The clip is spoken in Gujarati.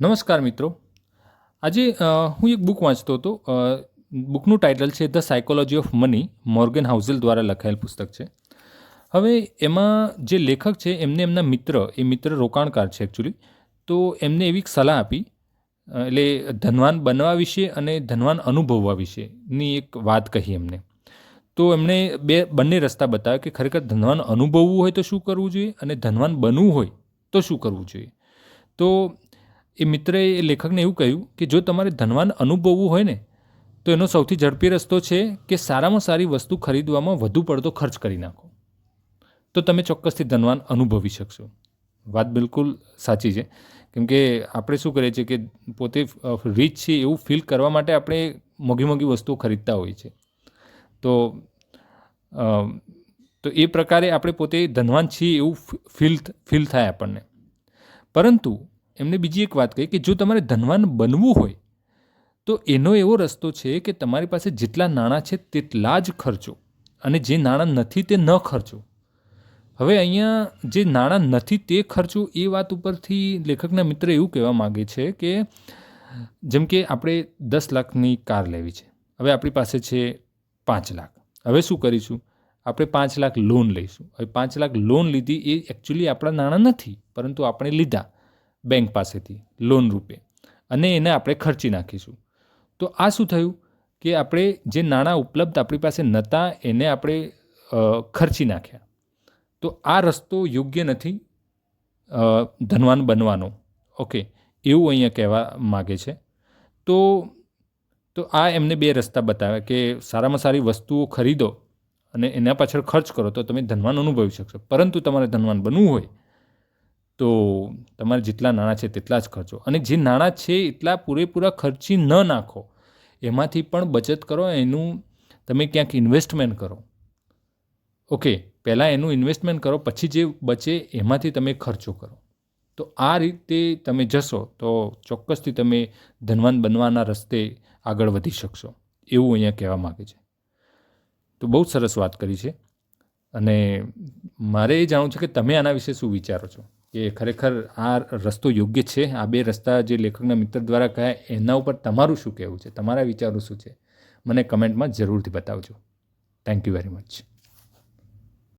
નમસ્કાર મિત્રો. આજે હું એક બુક વાંચતો હતો. બુકનું ટાઇટલ છે the psychology of money, Morgan Housel દ્વારા લખાયેલ પુસ્તક છે. હવે એમાં જે લેખક છે, એમને એમના મિત્ર, એ મિત્ર રોકાણકાર છે એકચ્યુઅલી તો એમને એવી સલાહ આપી એટલે ધનવાન બનવા વિશે અને ધનવાન અનુભવવા વિશેની એક વાત કહી એમને. તો એમણે બે, બંને રસ્તા બતાવ્યા કે ખરેખર ધનવાન અનુભવવું હોય તો શું કરવું જોઈએ અને ધનવાન બનવું હોય તો શું કરવું જોઈએ? તો એ મિત્રએ એ લેખકને એવું કહ્યું કે જો તમારે ધનવાન અનુભવવું હોય ને, તો એનો સૌથી ઝડપી રસ્તો છે કે સારામાં સારી વસ્તુ ખરીદવામાં વધુ પડતો ખર્ચ કરી નાખો. તો તમે ચોક્કસથી ધનવાન અનુભવી શકશો. વાત બિલકુલ સાચી છે. કેમ કે આપણે શું કરીએ છીએ કે પોતે રીચ છે એવું ફીલ કરવા માટે આપણે મોંઘી મોંઘી વસ્તુઓ ખરીદતા હોઈએ છીએ. તો તો એ પ્રકારે આપણે પોતે ધનવાન છીએ એવું ફીલ ફીલ થાય આપણને. પરંતુ એમને બીજી એક વાત કહી કે જો તમારે ધનવાન બનવું હોય, તો એનો એવો રસ્તો છે કે તમારી પાસે જેટલા નાણાં છે તેટલા જ ખર્ચો. અને જે નાણાં નથી તે ન ખર્ચો. હવે અહીંયા જે નાણાં નથી તે ખર્ચો એ વાત ઉપરથી લેખકના મિત્ર એવું કહેવા માગે છે કે જેમ કે આપણે દસ લાખની કાર લેવી છે. હવે આપણી પાસે છે પાંચ લાખ. હવે શું કરીશું? આપણે પાંચ લાખ લોન લઈશું. હવે પાંચ લાખ લોન લીધી એ એકચ્યુઅલી આપણા નાણાં નથી, પરંતુ આપણે લીધા. બેંક પાસેથી, લોન રૂપે. અને એને આપણે ખર્ચી નાખીશું. તો આ શું થયું? કે આપણે જે નાણાં ઉપલબ્ધ આપણી પાસે નહોતા, એને આપણે ખર્ચી નાખ્યા. તો આ રસ્તો યોગ્ય નથી ધનવાન બનવાનો. ઓકે, એવું અહીંયા કહેવા માગે છે. તો તો આ એમને બે રસ્તા બતાવ્યા કે સારામાં સારી વસ્તુઓ ખરીદો અને એના પાછળ ખર્ચ કરો તો તમે ધનવાન અનુભવી શકશો. પરંતુ તમારે ધનવાન બનવું હોય તો તમારે જેટલા નાણાં છે તેટલા જ ખર્ચો. અને જે નાણાં છે એટલા પૂરેપૂરા ખર્ચી ન નાખો. એમાંથી પણ બચત કરો, એનું તમે ક્યાંક ઇન્વેસ્ટમેન્ટ કરો. ઓકે પહેલાં એનું ઇન્વેસ્ટમેન્ટ કરો, પછી જે બચે એમાંથી તમે ખર્ચો કરો. તો આ રીતે તમે જશો તો ચોક્કસથી તમે ધનવાન બનવાના રસ્તે આગળ વધી શકશો. એવું અહીંયા કહેવા માગે છે. તો બહુ સરસ વાત કરી છે. અને મારે એ જાણવું છે કે તમે આના વિશે શું વિચારો છો? કે ખરેખર આ રસ્તો યોગ્ય છે? આ બે રસ્તા જે લેખકના મિત્ર દ્વારા કહ્યા એના ઉપર તમારું શું કહેવું છે? તમારા વિચારો શું છે? મને કમેન્ટમાં જરૂરથી બતાવજો. Thank you very much